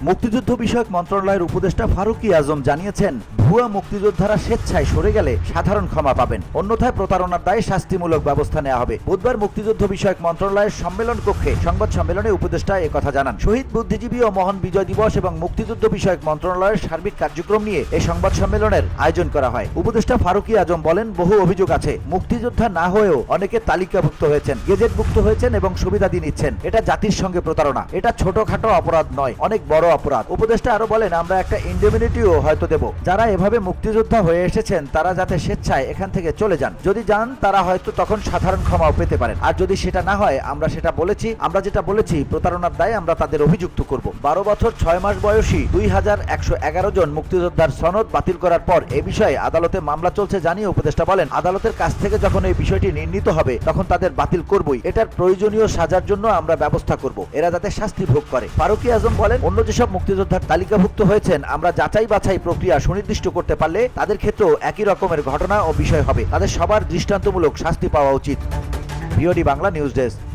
মুক্তিযুদ্ধ বিষয়ক মন্ত্রণালয়ের উপদেষ্টা ফারুকি আজম জানিয়েছেন ভুয়া মুক্তিযোদ্ধারা স্বেচ্ছায় সরে গেলে সাধারণ ক্ষমা পাবেন। অন্যথায় প্রতারণার দায়ে শাস্তিমূলক ব্যবস্থা নেওয়া হবে। বুধবার মুক্তিযুদ্ধ বিষয়ক মন্ত্রণালয়ের সম্মেলন কক্ষে সংবাদ সম্মেলনে উপদেষ্টা একথা জানান। শহীদ বুদ্ধিজীবী ও মহান বিজয় দিবস এবং মুক্তিযুদ্ধ বিষয়ক মন্ত্রণালয়ের সার্বিক কার্যক্রম নিয়ে এই সংবাদ সম্মেলনের আয়োজন করা হয়। উপদেষ্টা ফারুকি আজম বলেন, বহু অভিযোগ আছে। মুক্তিযোদ্ধা না হয়েও অনেকে তালিকাভুক্ত হয়েছেন, গেজেটভুক্ত হয়েছেন এবং সুবিধাদি নিচ্ছেন। এটা জাতির সঙ্গে প্রতারণা। এটা ছোটখাটো অপরাধ নয়, অনেক বড় অপরাধ। উপদেষ্টা আরও বলেন, আমরা একটা ইন্ডেমিনিটিও হয়তো দেব। যারা এভাবে মুক্তিযোদ্ধা হয়ে এসেছেন, তারা যাতে স্বেচ্ছায় এখান থেকে চলে যান। যদি যান, তারা হয়তো তখন সাধারণ ক্ষমাও পেতে পারেন। আর যদি সেটা না হয়, আমরা সেটা বলেছি, আমরা যেটা বলেছি, প্রতারণার দায়ে আমরা তাদের অভিযুক্ত করব। বারো বছর, ছয় মাস বয়সী দুই হাজার একশো এগারো জন মুক্তিযোদ্ধার সনদ বাতিল করার পর এ বিষয়ে আদালতে মামলা চলছে জানিয়ে উপদেষ্টা বলেন, আদালতের কাছ থেকে যখন এই বিষয়টি নির্ণীত হবে, তখন তাদের বাতিল করবই। এটার প্রয়োজনীয় সাজার জন্য আমরা ব্যবস্থা করব। এরা যাতে শাস্তি ভোগ করে। ফারুকি আজম বলেন, অন্য যেসব মুক্তিযোদ্ধার তালিকাভুক্ত হয়েছেন, আমরা যাচাই বাছাই প্রক্রিয়া সুনির্দিষ্ট করতে পারলে তাদের ক্ষেত্রেও একই রকমের ঘটনা ও বিষয় হবে। তাদের সবার দৃষ্টান্তমূলক শাস্তি পাওয়া উচিত। BOD Bangla news desk.